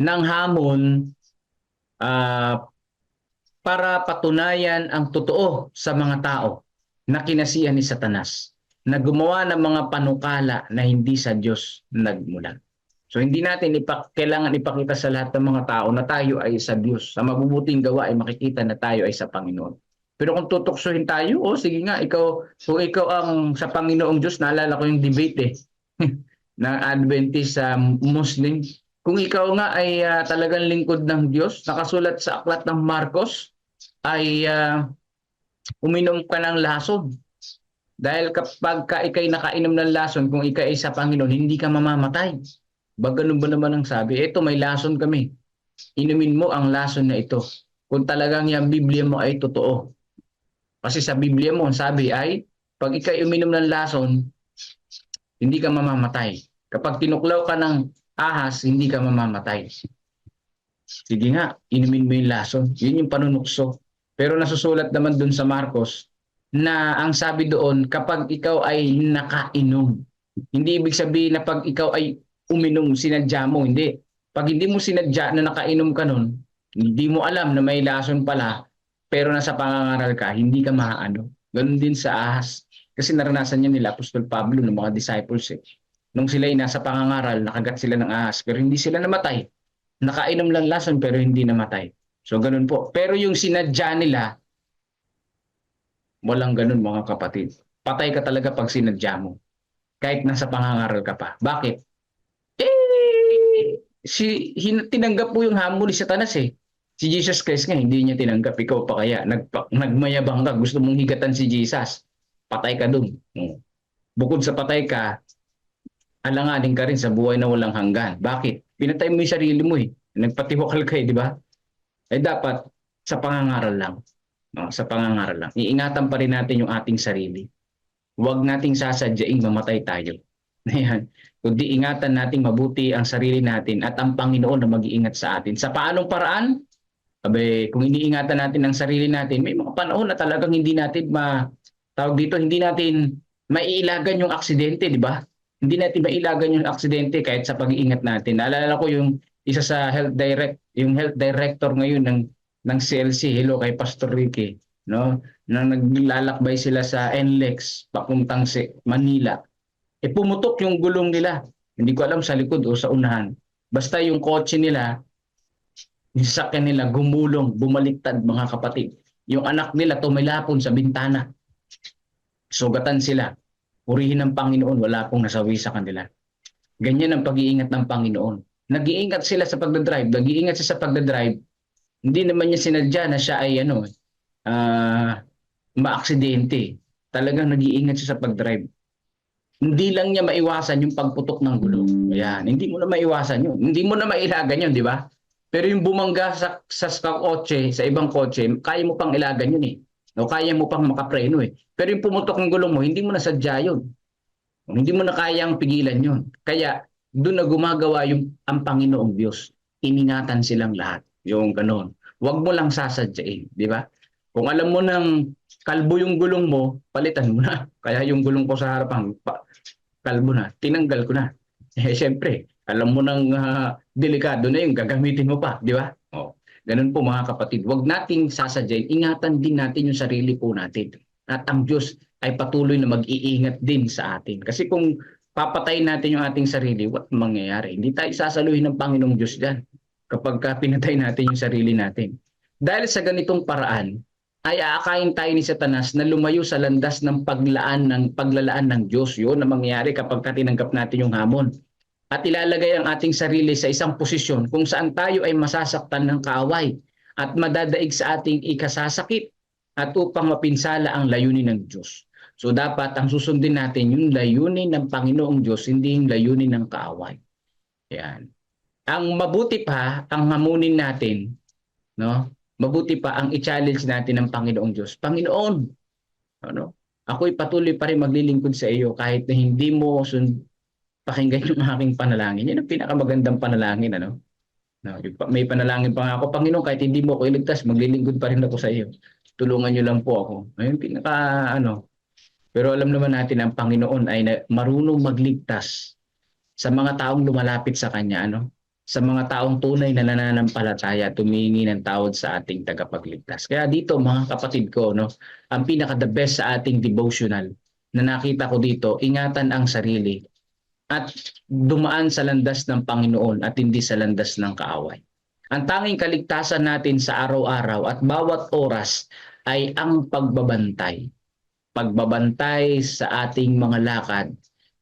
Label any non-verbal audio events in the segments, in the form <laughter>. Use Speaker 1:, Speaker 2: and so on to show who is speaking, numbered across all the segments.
Speaker 1: ng hamon ah, para patunayan ang totoo sa mga tao na kinasihan ni Satanas na gumawa ng mga panukala na hindi sa Diyos nagmula. So hindi natin ipak kailangan ipakita sa lahat ng mga tao na tayo ay sa Diyos. Sa mabubuting gawa ay makikita na tayo ay sa Panginoon. Pero kung tutuksohin tayo, oh sige nga, ikaw, kung ikaw ang sa Panginoong Diyos, naalala ko yung debate eh, <laughs> ng Adventist sa Muslim. Kung ikaw nga ay ah, talagang lingkod ng Diyos, nakasulat sa aklat ng Marcos, ay ah, uminom ka ng lason. Dahil kapag ka ikay nakainom ng lason, kung ikay ay sa Panginoon, hindi ka mamamatay. Ba ba naman ang sabi? Ito, may lason kami. Inumin mo ang lason na ito. Kung talagang yung Biblia mo ay totoo. Kasi sa Biblia mo, ang sabi ay, pag ikay uminom ng lason, hindi ka mamamatay. Kapag tinuklaw ka ng ahas, hindi ka mamamatay. Sige nga, inumin mo yung lason. Yun yung panunukso. Pero nasusulat naman dun sa Marcos na ang sabi doon, kapag ikaw ay nakainom, hindi ibig sabihin na pag ikaw ay uminom, sinadya mo. Hindi. Pag hindi mo sinadya na nakainom ka nun, hindi mo alam na may lason pala, pero nasa pangangaral ka, hindi ka maaano. Ganun din sa ahas. Kasi naranasan niya nila Apostol Pablo ng mga disciples eh. Nung sila ay nasa pangangaral, nakagat sila ng ahas, pero hindi sila namatay. Nakainom lang lason pero hindi namatay. So ganun po. Pero yung sinadya nila, walang ganun mga kapatid. Patay ka talaga pag sinadya mo. Kahit nasa pangangaral ka pa. Bakit? Eh, si, hin, tinanggap po yung hamon ni Satanas eh. Si Jesus Christ nga, hindi niya tinanggap. Ikaw pa kaya, nagpa, nagmayabang ka, gusto mong higatan si Jesus. Patay ka dun. Hmm. Bukod sa patay ka, alanganin ka rin sa buhay na walang hanggan. Bakit? Pinatay mo yung sarili mo eh. Nagpatiwakal ka eh, di ba? Eh dapat, sa pangangaral lang. No, sa pangangaral lang. Iingatan pa rin natin yung ating sarili. Huwag nating sasadyaing mamatay tayo. <laughs> Ayan. Kundi ingatan nating mabuti ang sarili natin at ang Panginoon na mag-iingat sa atin. Sa paanong paraan? Abe, kung iniingatan natin ang sarili natin, may mga panahon na talagang hindi natin ma tawag dito, hindi natin maiilagan yung aksidente, di ba? Hindi natin mailagan yung aksidente kahit sa pag-iingat natin. Naalala ko yung isa sa health direct, yung health director ngayon ng ng CLC, hello kay Pastor Ricky, no? Na naglalakbay sila sa NLEX papuntang si Manila. E pumutok yung gulong nila. Hindi ko alam sa likod o sa unahan. Basta yung kotse nila, yung sakyan nila gumulong, bumaliktad mga kapatid. Yung anak nila tumilapon sa bintana. Sugatan sila. Purihin ng Panginoon, wala pong nasawi sa kanila. Ganyan ang pag-iingat ng Panginoon. Nag-iingat sila sa pagdadrive, nag-iingat siya sa pagdadrive. Hindi naman niya sinadya na siya ay ano, ah maaksidente. Talagang nag-iingat siya sa pag-drive. Hindi lang niya maiwasan yung pagputok ng gulong. Ayan, hindi mo na maiwasan yun. Hindi mo na mailagan yun, di ba? Pero yung bumangga sa, sa, sa kotse, sa ibang kotse, kaya mo pang ilagan yun eh. No, kaya mo pang makapreno eh. Pero yung pumutok ng gulong mo, hindi mo na sadya yun. Hindi mo na kayang pigilan yun. Kaya doon na gumagawa yung ang Panginoong Diyos. Iningatan silang lahat. Yung ganon. Huwag mo lang sasadyain, di ba? Kung alam mo nang kalbo yung gulong mo, palitan mo na. <laughs> Kaya yung gulong ko sa harapan, pa, kalbo na, tinanggal ko na. <laughs> Eh, syempre, alam mo nang ah, delikado na yung gagamitin mo pa, di ba? Oh, ganun po mga kapatid. Huwag nating sasadyain. Ingatan din natin yung sarili po natin. At ang Diyos ay patuloy na mag-iingat din sa atin. Kasi kung papatayin natin yung ating sarili, what mangyayari? Hindi tayo sasaluhin ng Panginoong Diyos dyan kapag ka pinatay natin yung sarili natin. Dahil sa ganitong paraan, ay aakayin tayo ni Satanas na lumayo sa landas ng paglaan ng paglalaan ng Diyos. Yun ang mangyayari kapag ka tinanggap natin yung hamon. At ilalagay ang ating sarili sa isang posisyon kung saan tayo ay masasaktan ng kaaway at madadaig sa ating ikasasakit at upang mapinsala ang layunin ng Diyos. So dapat ang susundin natin yung layunin ng Panginoong Diyos, hindi yung layunin ng kaaway. Yan. Ang mabuti pa, ang hamunin natin, no? Mabuti pa ang i-challenge natin ng Panginoong Diyos. Panginoon, ano? Ako'y patuloy pa rin maglilingkod sa iyo kahit na hindi mo pakinggan yung aking panalangin. Yan ang pinakamagandang panalangin, ano? No, may panalangin pa nga ako, Panginoon, kahit hindi mo ako iligtas, maglilingkod pa rin ako sa iyo. Tulungan niyo lang po ako. Ayun, pinaka, ano, pero alam naman natin ang Panginoon ay marunong magligtas sa mga taong lumalapit sa Kanya. Ano? sa mga taong tunay na nananampalataya tumingi ng tawad sa ating tagapagligtas. Kaya dito mga kapatid ko, no, ang pinaka the best sa ating devotional na nakita ko dito, ingatan ang sarili at dumaan sa landas ng Panginoon at hindi sa landas ng kaaway. Ang tanging kaligtasan natin sa araw-araw at bawat oras ay ang pagbabantay. Pagbabantay sa ating mga lakad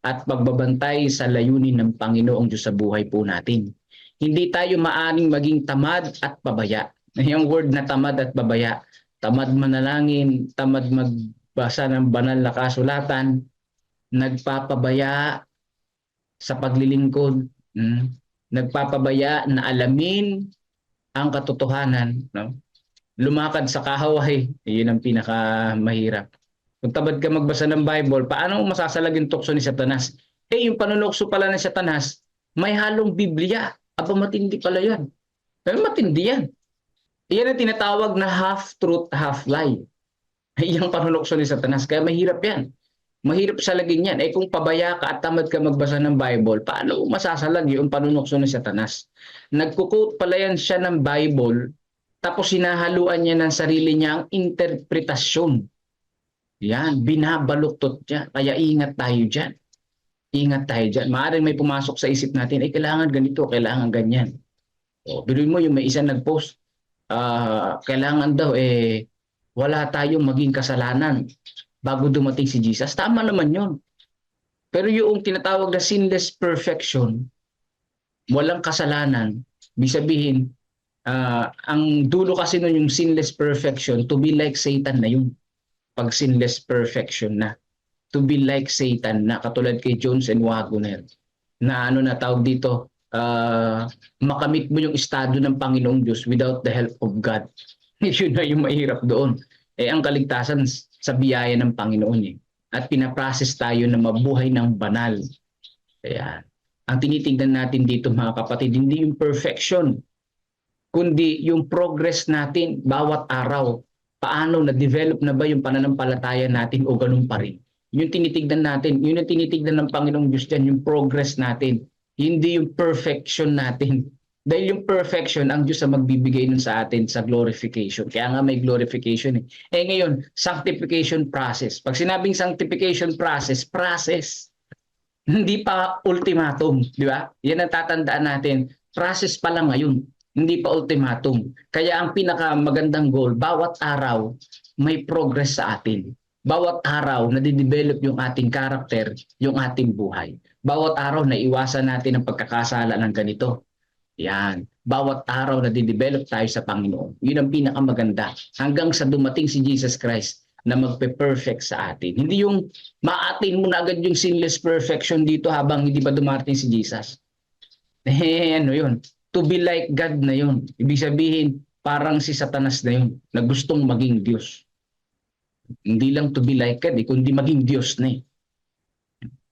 Speaker 1: at pagbabantay sa layunin ng Panginoong Diyos sa buhay po natin. Hindi tayo maaning maging tamad at pabaya. <laughs> Yung word na tamad at pabaya, tamad manalangin, tamad magbasa ng banal na kasulatan, nagpapabaya sa paglilingkod, mm, nagpapabaya na alamin ang katotohanan, no? Lumakad sa kahaway, yun ang pinaka mahirap. Kung tamad ka magbasa ng Bible, paano mo masasalag yung tukso ni Satanas? Eh, yung panunokso pala ng Satanas, may halong Biblia. Aba, matindi pala yan. Pero matindi yan. Yan ang tinatawag na half-truth, half-lie. <laughs> Yan ang panunokso ni Satanas. Kaya mahirap yan. Mahirap salagin yan. Eh kung pabaya ka at tamad ka magbasa ng Bible, paano masasalag yung panunokso ni Satanas? Nagkukot pala yan siya ng Bible, tapos sinahaluan niya ng sarili niyang interpretasyon. Yan, binabaluktot niya. Kaya ingat tayo dyan. Ingat tayo dyan. Maaaring may pumasok sa isip natin, eh kailangan ganito, kailangan ganyan. O, biruin mo yung may isa nag-post, ah, kailangan daw eh wala tayong maging kasalanan bago dumating si Jesus. Tama naman yun. Pero yung tinatawag na sinless perfection, walang kasalanan, ibig sabihin, ah, ang dulo kasi nun yung sinless perfection, to be like Satan na yun. Pag sinless perfection na. To be like Satan na katulad kay Jones and Wagner. Na ano na tawag dito, ah, makamit mo yung estado ng Panginoong Diyos without the help of God. <laughs> Yun na yung mahirap doon. Eh ang kaligtasan sa biyaya ng Panginoon eh. At pinaprocess tayo na mabuhay ng banal. Kaya ang tinitingnan natin dito mga kapatid, hindi yung perfection, kundi yung progress natin bawat araw. Paano na-develop na ba yung pananampalataya natin o ganun pa rin? Yung tinitignan natin, yun yung tinitignan ng Panginoong Diyos dyan, yung progress natin. Hindi yung perfection natin. Dahil yung perfection, ang Diyos ang magbibigay nun sa atin sa glorification. Kaya nga may glorification eh. Eh ngayon, sanctification process. Pag sinabing sanctification process, process. <laughs> Hindi pa ultimatum, di ba? Yan ang tatandaan natin. Process pa lang ngayon, hindi pa ultimatum. Kaya ang pinaka magandang goal, bawat araw may progress sa atin. Bawat araw na develop yung ating karakter, yung ating buhay. Bawat araw na iwasan natin ang pagkakasala ng ganito. Yan. Bawat araw na didevelop tayo sa Panginoon. Yun ang pinakamaganda. Hanggang sa dumating si Jesus Christ na magpe-perfect sa atin. Hindi yung maatin mo na agad yung sinless perfection dito habang hindi pa dumating si Jesus. <laughs> Eh, ano yun? To be like God na yun. Ibig sabihin, parang si Satanas na yun, na gustong maging Diyos. Hindi lang to be like God, eh, kundi maging Diyos na eh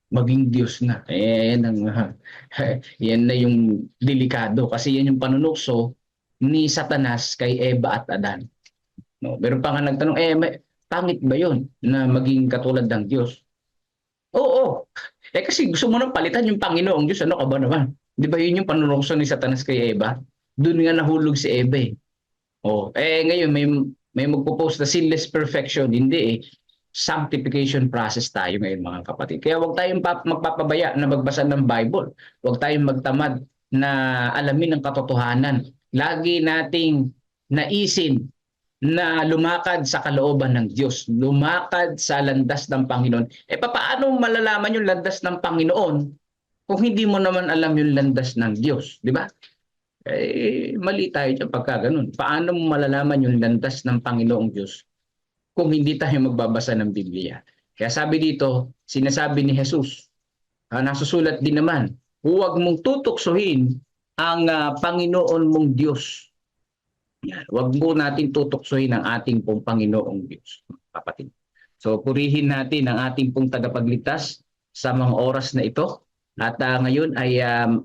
Speaker 1: maging Diyos na. Eh, ang, <laughs> yan na yung delikado kasi yan yung panunukso ni Satanas kay Eva at Adan. No, pero pa nga nagtanong, eh, may, pangit ba yun na maging katulad ng Diyos? Oo. Eh kasi gusto mo nang palitan yung Panginoong Diyos. Ano ka ba naman? Di ba yun yung panunukso ni Satanas kay Eva? Doon nga nahulog si Eva eh. Oh, eh ngayon may may magpo-post na sinless perfection. Hindi eh sanctification process tayo ngayon mga kapatid. Kaya huwag tayong pap- magpapabaya na magbasa ng Bible. Huwag tayong magtamad na alamin ang katotohanan. Lagi nating naisin na lumakad sa kalooban ng Diyos, lumakad sa landas ng Panginoon. E paano malalaman yung landas ng Panginoon kung hindi mo naman alam yung landas ng Diyos, di ba? Eh, mali tayo dyan pagka ganun. Paano mo malalaman yung landas ng Panginoong Diyos kung hindi tayo magbabasa ng Biblia. Kaya sabi dito, sinasabi ni Jesus, uh, nasusulat din naman, huwag mong tutuksohin ang uh, Panginoon mong Diyos. Yan. Huwag mo natin tutuksohin ang ating pong Panginoong Diyos, kapatid. So purihin natin ang ating pong tagapagligtas sa mga oras na ito. At uh, ngayon ay um,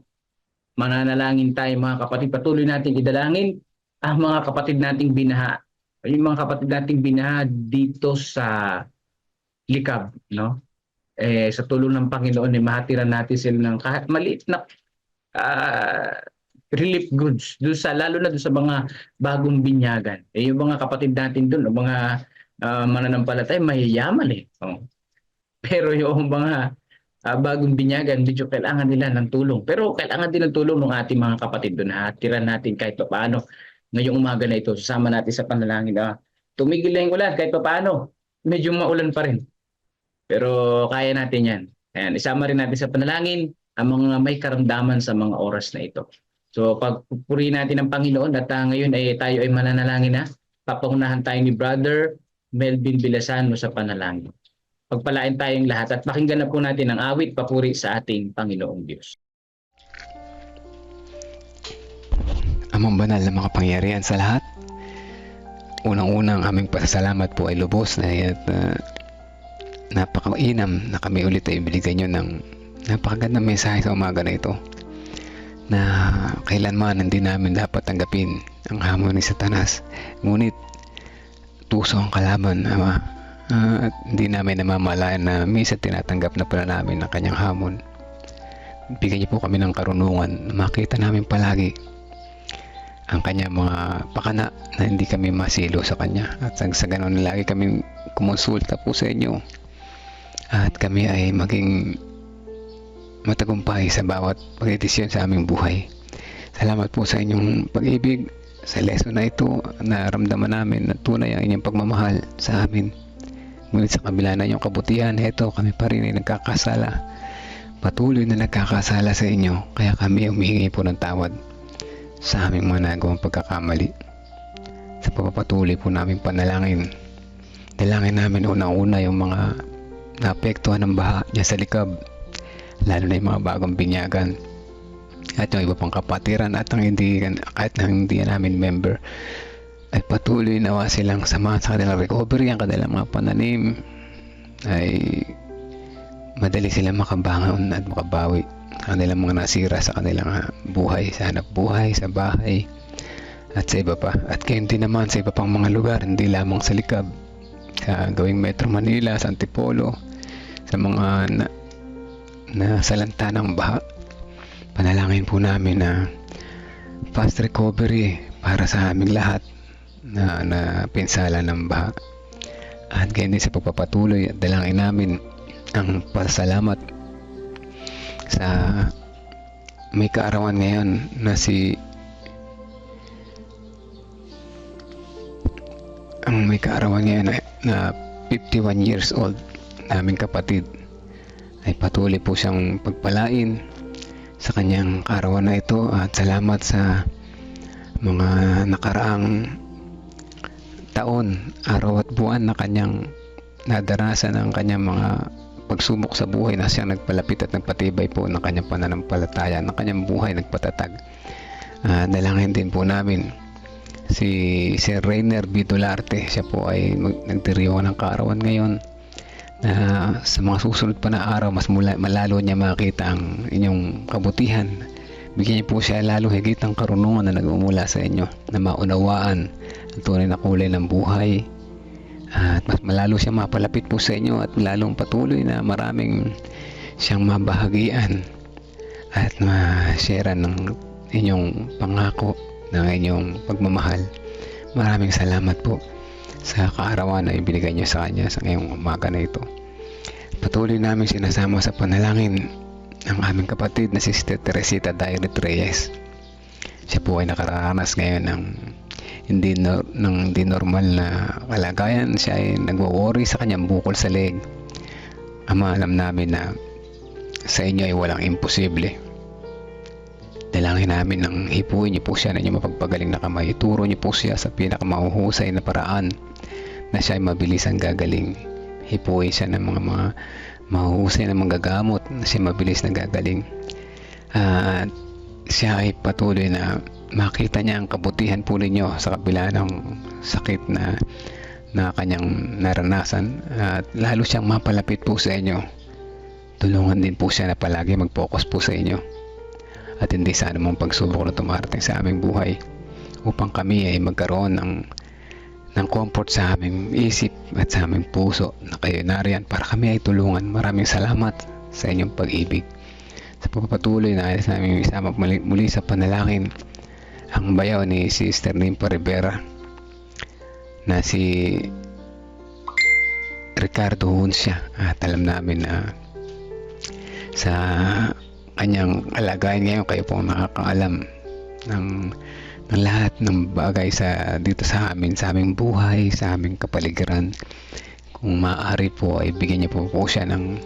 Speaker 1: mananalangin tayo mga kapatid. Patuloy natin idalangin ang mga kapatid nating binaha yung mga kapatid nating binaha dito sa likab, no? Eh, sa tulong ng Panginoon, eh, mahatiran natin sila ng kahit maliit na uh, relief goods doon sa lalo na doon sa mga bagong binyagan. Eh yung mga kapatid natin doon, mga uh, mananampalatay mayayaman eh. Oh. Pero yung mga uh, bagong binyagan, medyo kailangan nila ng tulong. Pero kailangan din ng tulong ng ating mga kapatid doon. Hatiran natin kahit pa paano ngayong umaga na ito. Sasama natin sa panalangin. Uh, tumigil na yung ulan kahit pa paano. Medyo maulan pa rin. Pero kaya natin yan. Ayan, isama rin natin sa panalangin ang mga may karamdaman sa mga oras na ito. So pagpupuri natin ang Panginoon at uh, ngayon ay tayo ay mananalangin na. Papangunahan tayo ni Brother Melvin Bilasano sa panalangin. Pagpalain tayong lahat at pakinggan na po natin ang awit papuri sa ating Panginoong Diyos.
Speaker 2: Amang banal na makapangyarihan sa lahat. Unang-unang aming pasasalamat po ay lubos na at uh, napakainam na kami ulit ay binigyan nyo ng napakagandang mensahe sa umaga na ito na kailanman hindi namin dapat tanggapin ang hamon ni Satanas. Ngunit tuso ang kalaban ama uh, at hindi namin namamalayan na minsan tinatanggap na pala namin ang kanyang hamon. Bigyan niyo po kami ng karunungan makita namin palagi ang kanya mga pakana na hindi kami masilo sa kanya at sa, ganun lagi kami kumonsulta po sa inyo at kami ay maging matagumpay sa bawat pagdesisyon sa aming buhay. Salamat po sa inyong pag-ibig sa lesson na ito na ramdaman namin na tunay ang inyong pagmamahal sa amin. Ngunit sa kabila na inyong kabutihan, ito kami pa rin ay nagkakasala. Patuloy na nagkakasala sa inyo, kaya kami humihingi po ng tawad sa aming mga nagawang pagkakamali. Sa pagpapatuloy po namin panalangin, dalangin namin unang-una yung mga naapektuhan ng baha niya sa likab, lalo na yung mga bagong binyagan. At yung iba pang kapatiran at ang hindi, kahit na hindi namin member ay patuloy nawa silang samahan sa kanilang recovery ang kanilang mga pananim ay madali silang makabangon at makabawi kanilang mga nasira sa kanilang buhay, sa hanap buhay, sa bahay, at sa iba pa. At gayon din naman sa iba pang mga lugar, hindi lamang sa likab, sa gawing Metro Manila, sa Antipolo, sa mga na, na salanta ng baha. Panalangin po namin na fast recovery para sa aming lahat na, na pinsala ng baha. At gayon din sa pagpapatuloy at dalangin namin ang pasalamat sa may kaarawan ngayon na si ang may kaarawan ngayon na, na 51 years old naming kapatid ay patuloy po siyang pagpalain sa kanyang kaarawan na ito at salamat sa mga nakaraang taon, araw at buwan na kanyang nadarasan ang kanyang mga pagsubok sa buhay na siyang nagpalapit at nagpatibay po ng kanyang pananampalataya, ng kanyang buhay nagpatatag. Uh, dalangin din po namin si Sir Rainer Bidolarte. Siya po ay nagdiriwang ng kaarawan ngayon na sa mga susunod pa na araw mas mula, malalo niya makita ang inyong kabutihan. Bigyan niyo po siya lalo higit ang karunungan na nagmumula sa inyo na maunawaan ang tunay na kulay ng buhay, at mas malalo siya mapalapit po sa inyo at lalong patuloy na maraming siyang mabahagian at ma-share ng inyong pangako ng inyong pagmamahal. Maraming salamat po sa kaarawan na ibinigay niyo sa kanya sa ngayong umaga na ito. Patuloy namin sinasama sa panalangin ang aming kapatid na si Sister Teresita Dairet Reyes. Siya po ay nakaranas ngayon ng hindi no, ng hindi normal na kalagayan siya ay nagwo-worry sa kanyang bukol sa leg. Ama alam namin na sa inyo ay walang imposible. Dalangin namin ng hipuin niyo po siya na inyong mapagpagaling na kamay. Ituro niyo po siya sa pinakamahuhusay na paraan na siya ay mabilis ang gagaling. Hipuin siya ng mga mga mahuhusay na manggagamot na siya mabilis na gagaling. At uh, siya ay patuloy na makita niya ang kabutihan po ninyo sa kabila ng sakit na na kanyang naranasan at lalo siyang mapalapit po sa inyo tulungan din po siya na palagi mag-focus po sa inyo at hindi sa anumang pagsubok na tumarating sa aming buhay upang kami ay magkaroon ng ng comfort sa aming isip at sa aming puso na kayo nariyan para kami ay tulungan. Maraming salamat sa inyong pag-ibig. Sa pagpapatuloy na ayos namin isama muli, muli sa panalangin ang bayaw ni Sister Nimpa Rivera na si Ricardo Hunsya at alam namin na sa kanyang kalagayan ngayon kayo po ang nakakaalam ng, ng lahat ng bagay sa dito sa amin sa aming buhay sa aming kapaligiran. Kung maaari po ay bigyan niyo po po siya ng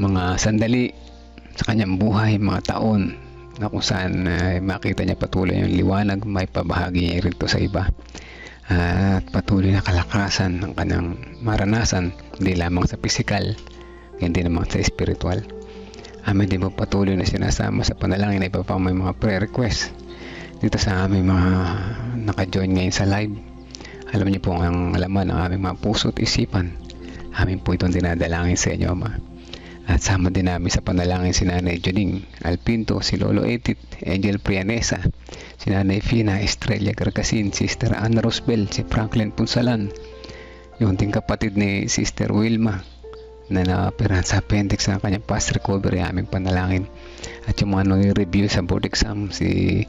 Speaker 2: mga sandali sa kanyang buhay mga taon na kung saan ay makita niya patuloy yung liwanag may pabahagi niya rin to sa iba. At patuloy na kalakasan ng kanyang maranasan hindi lamang sa pisikal hindi naman sa spiritual amin din po patuloy na sinasama sa panalangin na iba pang may mga prayer request dito sa aming mga naka-join ngayon sa live? Alam niyo po ang laman ng aming mga puso at isipan. Amin po itong dinadalangin sa inyo Ama at sama din namin sa panalangin si Nanay Juning Alpinto, si Lolo Etit, Angel Prianesa, si Nanay Fina, Estrella Garcasin, Sister Anna Rosbel, si Franklin Punsalan, yung ting kapatid ni Sister Wilma na naoperahan sa appendix sa kanyang past recovery aming panalangin. At yung mga nag-review sa board exam si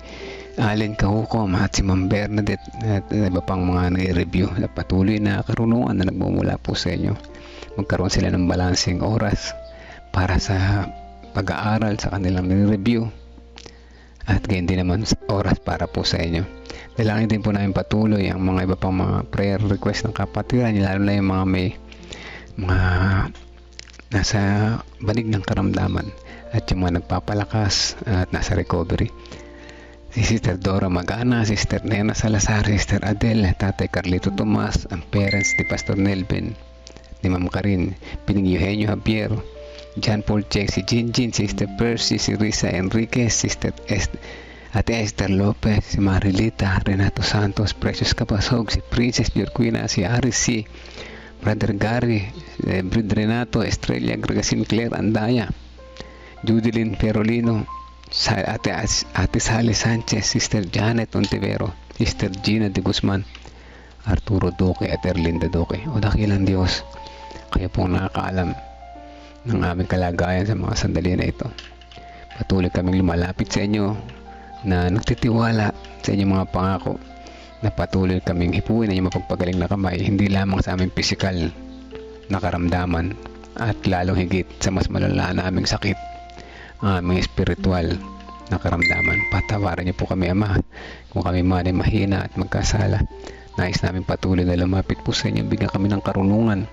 Speaker 2: Allen Kahukom at si Ma'am Bernadette at iba pang mga nag-review na patuloy na karunungan na nagmumula po sa inyo. Magkaroon sila ng balancing oras para sa pag-aaral sa kanilang review at gayon din naman oras para po sa inyo. Dalangin din po namin patuloy ang mga iba pang mga prayer request ng kapatiran, lalo na yung mga may mga nasa banig ng karamdaman at yung mga nagpapalakas at nasa recovery. Si Sister Dora Magana, Sister Nena Salazar, Sister Adele, Tatay Carlito Tomas, ang parents ni Pastor Nelvin, ni Ma'am Karin, Pining Eugenio Javier, John Paul Check, si Jinjin, Sister Percy, si Risa Enriquez, Sister Est Ate Esther Lopez, si Marilita, Renato Santos, Precious Capasog, si Princess Jorquina, si Aris C, Brother Gary, eh, Brad Renato, Estrella Gregasin Claire Andaya, Judilyn Perolino, Ate, Ate Sally Sanchez, Sister Janet Ontivero, Sister Gina de Guzman, Arturo Duque at Erlinda Duque. O dakilang Diyos, kayo pong nakakaalam ng aming kalagayan sa mga sandali na ito. Patuloy kaming lumalapit sa inyo na nagtitiwala sa inyong mga pangako na patuloy kaming hipuin na inyong mapagpagaling na kamay hindi lamang sa aming pisikal na karamdaman at lalong higit sa mas malala naming sakit ang aming espiritual na karamdaman. Patawarin niyo po kami, Ama, kung kami man ay mahina at magkasala. Nais namin patuloy na lumapit po sa inyo. Bigyan kami ng karunungan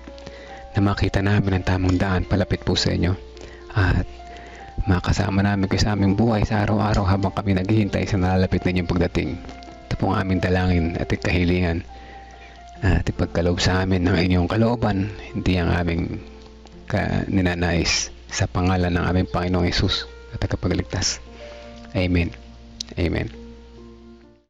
Speaker 2: na makita namin ang tamang daan palapit po sa inyo. At makasama namin kayo sa aming buhay sa araw-araw habang kami naghihintay sa nalalapit na inyong pagdating. Ito po ang aming dalangin at kahilingan. At ipagkaloob sa amin ng inyong kalooban, hindi ang aming ninanais sa pangalan ng aming Panginoong Yesus at tagapagligtas. Amen. Amen.